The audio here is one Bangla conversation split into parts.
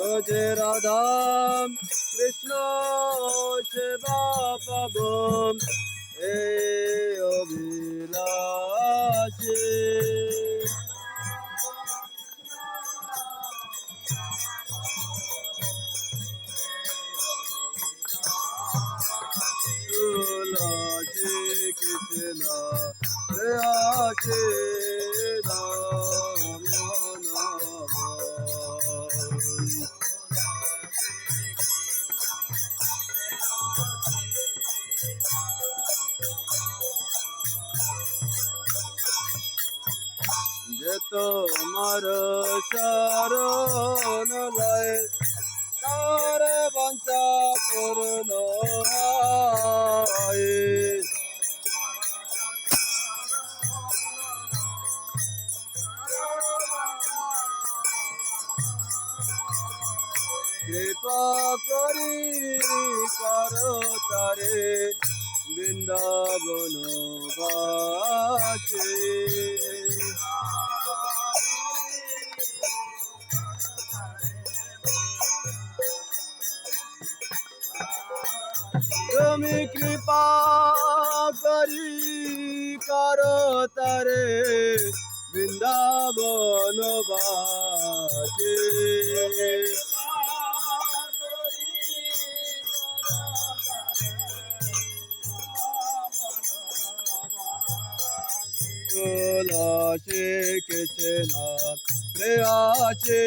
রোজে রাধা কৃষ্ণ সেবা পাব এই অভিলাষে তোমার শরণ লয়। তার বঞ্চা করুন কৃপা করি কর তারে বৃন্দাবন তারে বৃন্দাবন বাসে। তুলসী কৃষ্ণ প্রেয়াসে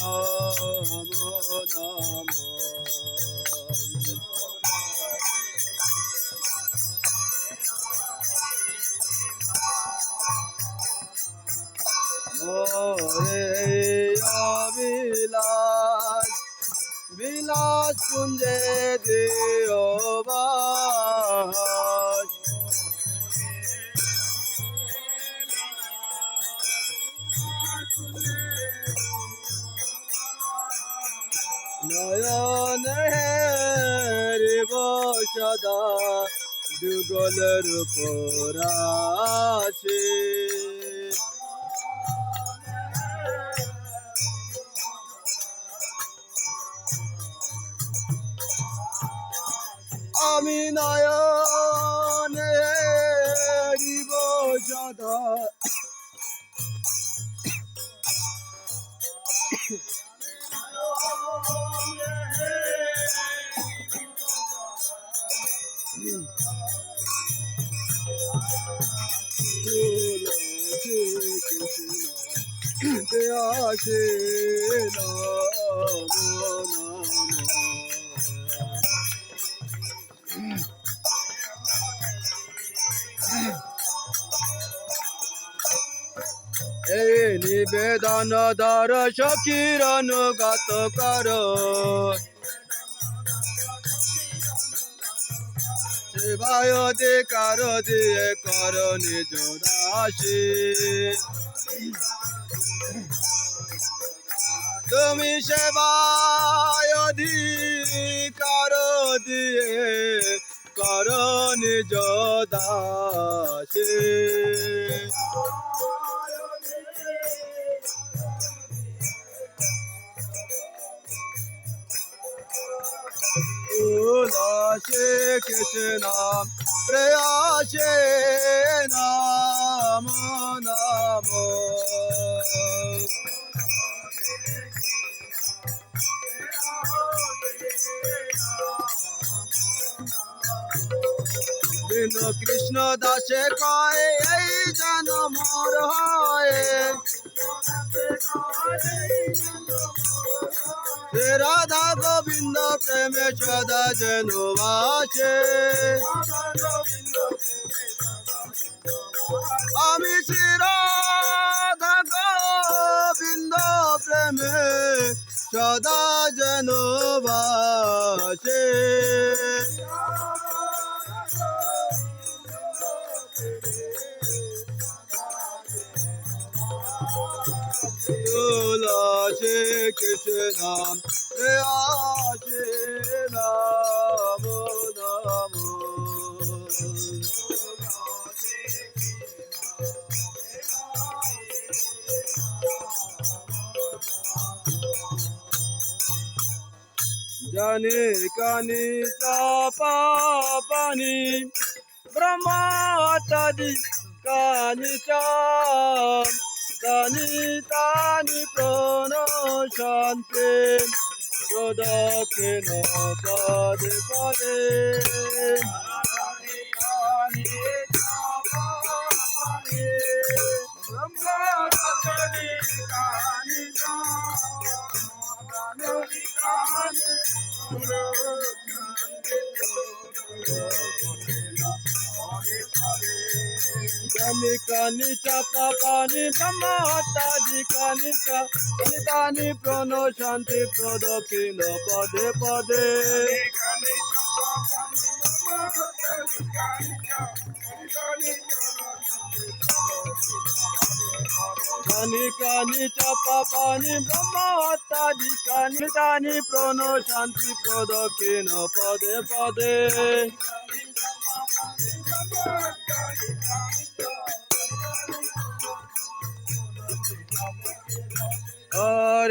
নাম নাম মোরে অবিলাস বিলাস কুঞ্জে দিও বাস। নয়ন হেরিব সদা যুগলের পরাশে আমি নয়ন হেরিব সদা। আসে নাম নিবেদন ধর সখীর অনুগত কর। অধিকার দিয়ে কর নিজ দাসী। তুমি সেবায় অধিকার দিয়ে কর নিজ দাসী। উল্লাসে কৃষ্ণ প্রয়াসে নাম নাম। কৃষ্ণ দাসে কয় এই জন মোর হয় রাধা গোবিন্দ প্রেমে সদা যেন বাসে আমি শ্রী রাধা গোবিন্দ প্রেমে সদা যেন বাসে। কৃষ্ণ আসে নাম নাম জানি কানি চাপা পানি ব্রহ্মাতাদি কানি চাপ তানি তানি প্রণশান্তে প্রদক্ষিণ পদে পদে জানি কানি চাপা পানি ব্রহ্মাতাদি কানি কানি তানি প্রণশান্তি প্রদক্ষিণ পদে পদে কানি কানি চাপা পানি ব্রহ্মাত্মাদি কানি তানি প্রণ শান্তি প্রদক্ষিণ পদে পদে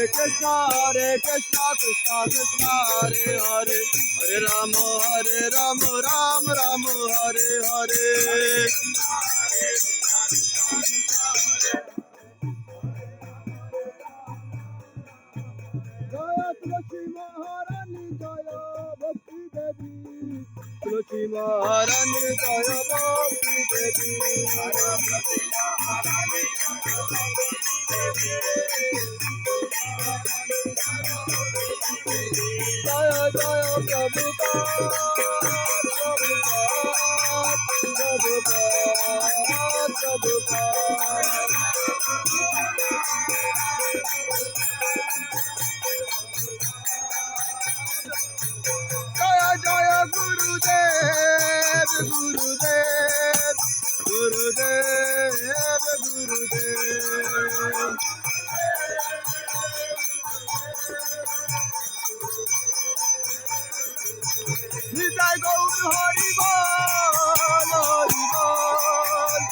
হরে কৃষ্ণ হরে কৃষ্ণ কৃষ্ণ কৃষ্ণ হরে হরে হরে রাম হরে রাম রাম রাম হরে হরে জয় তুলসী মহারানী জয় ভক্তি দেবী তুলসী মহারানী জয় ভক্তি দেবী হরি বল হরি বল